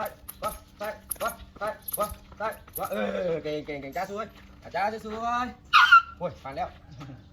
tay qua tay qua tay qua tay qua ừ, kèn kèn kèn cá xuống cá xuống ôi phản đeo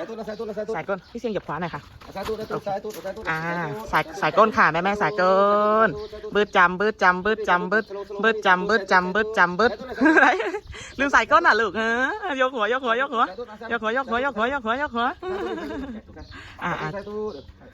สายตุ้นสายตุ้นสายตุ้นสายก้นพี่เสียงหยับขวาหน่อยค่ะสายตุ้นสายตุ้นสายตุ้นสายตุ้นอ่าสายสายก้นค่ะแม่แม่สายก้นบืดจำบืดจำบืดจำบืดบืดจำบืดจำบืดจำบืดลืมสายก้นอะลูกเออยกหัวยกหัวยกหัวยกหัวยกหัวยกหัวยกหัวยกหัวอ่าอ่าสายตุ้นสายตุ้นสายตุ้น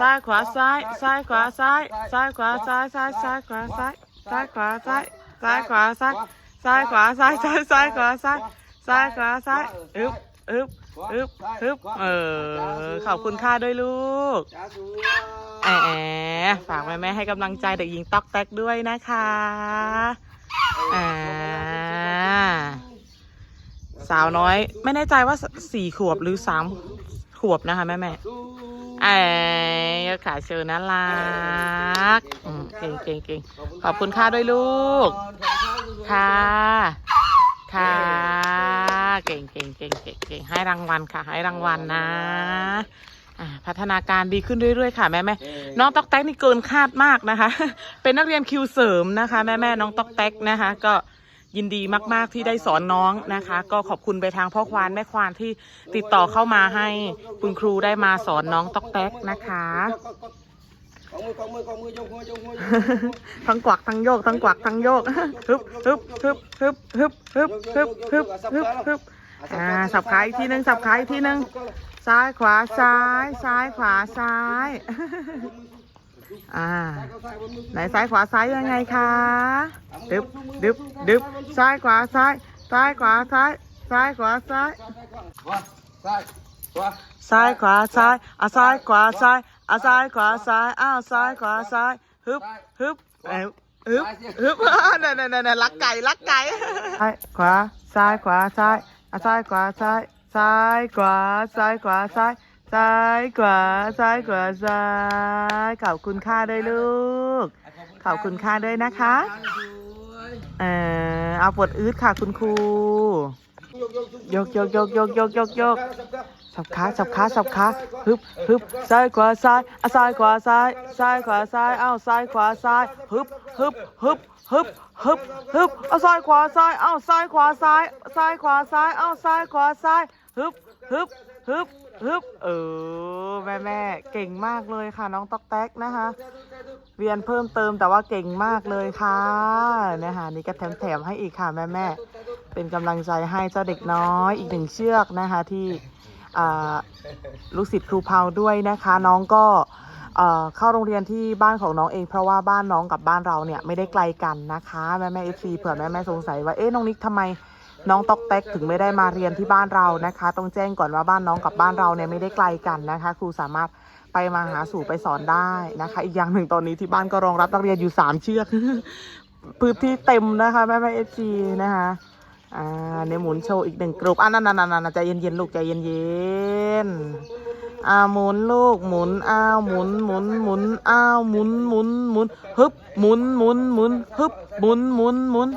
ซ้ายขวาซ้ายซ้ายขวาซ้ายซ้ายขวาซ้ายซ้ายซ้ายขวาซ้ายซ้ายขวาซ้ายซ้ายขวาซ้ายซ้ายขวาซ้ายซ้ายซ้ายขวาซ้ายซ้ายขวาซ้ายอึบอึบอึบอึบเออขอบคุณค่าด้วยลูกแอบฝากแม่แม่ให้กำลังใจเด็กหญิงต๊อกแตกด้วยนะคะอ่าสาวน้อย ไม่แน่ใจว่าสี่ขวบหรือสามขวบนะคะแม่แม่ ไอ้ยกขาเชิญน่ารักอืมเก่งเก่งเก่งขอบคุณค่าด้วยลูก ค่ะ ค่ะ เก่งเก่งเก่งเก่งเก่งให้รางวัลค่ะ ให้รางวัลนะอ่าพัฒนาการดีขึ้นเรื่อยๆ ค่ะแม่แม่น้องต๊อกแต๊กนี่เกินคาดมากนะคะ เป็นนักเรียนคิวเสริมนะคะ แม่แม่น้องต๊อกแต๊กนะคะ ก็ ยินดีมาก ๆ ที่ได้สอนน้องนะคะ ก็ขอบคุณไปทางพ่อควานแม่ควานที่ติดต่อเข้ามาให้คุณครูได้มาสอนน้องต๊อกแต๊กนะคะทั้งกวักทั้งโยกทั้งกวักทั้งโยกฮึบฮึบฮึบฮึบฮึบฮึบฮึบฮึบฮึบฮึบอ่าสับขาอีกทีหนึ่งสับขาอีกทีหนึ่งซ้ายขวาซ้าย ซ้ายขวาซ้าย อ่า ไหนซ้ายขวาซ้ายยังไงคะดึบดึบดึบซ้ายขวาซ้าย ซ้ายขวาซ้าย ซ้ายขวาซ้ายซ้ายขวาซ้ายขวาซ้ายอะซ้ายขวาซ้ายอะซ้ายขวาซ้ายอ้าวซ้ายขวาซ้ายฮึบฮึบเอ้ยฮึบฮึบนั่นนั่นนั่นลักไก่ลักไก่ซ้ายขวาซ้ายขวาซ้ายอะซ้ายขวาซ้ายซ้ายขวาซ้ายขวาซ้าย ซ้ายขวาซ้ายขวาซ้ายขอบคุณค่าด้วยลูก ขอบคุณค่าด้วยนะคะเออเอาปวดอืดค่ะคุณครูยกยกยกยกยกยกยกสับขาสับขาสับขาฮึบฮึบซ้ายขวาซ้ายอะซ้ายขวาซ้ายซ้ายขวาซ้ายอ้าวซ้ายขวาซ้ายฮึบฮึบฮึบฮึบฮึบฮึบเอาซ้ายขวาซ้ายอ้าวซ้ายขวาซ้ายซ้ายขวาซ้ายอ้าวซ้ายขวาซ้ายฮึบฮึบ ฮึบฮึบเออแม่แม่เก่งมากเลยค่ะ น้องต๊อกแต๊กนะคะเรียนเพิ่มเติมแต่ว่าเก่งมากเลยค่ะนะคะนี่ก็แถมๆให้อีกค่ะแม่แม่เป็นกำลังใจให้เจ้าเด็กน้อยอีกหนึ่งเชือกนะคะที่ลูกศิษย์ครูเผาด้วยนะคะ น้องก็เอ่อเข้าโรงเรียนที่บ้านของน้องเอง เพราะว่าบ้านน้องกับบ้านเราเนี่ยไม่ได้ไกลกันนะคะ แม่แม่เอฟซีเผื่อแม่แม่สงสัยว่าเอ๊ะน้องนิกทำไม น้องตอกแตกถึงไม่ได้มาเรียนที่บ้านเรานะคะ ต้องแจ้งก่อนว่าบ้านน้องกับบ้านเราเนี่ยไม่ได้ไกลกันนะคะ ครูสามารถไปมาหาสู่ไปสอนได้นะคะ อีกอย่างหนึ่งตอนนี้ที่บ้านก็รองรับนักเรียนอยู่สามเชือกพื้นที่เต็มนะคะแม่แม่เอฟซีนะคะอ่าในหมุนโชว์อีกหนึ่งกลุ่มอะนั่นนั่นนั่นใจเย็นเย็นๆลูกใจเย็นเย็นๆอ่าหมุนลูกหมุนอ้าวหมุนหมุนหมุนอ้าวหมุนหมุนหมุนฮึบหมุนหมุนหมุนฮึบหมุนหมุนหมุน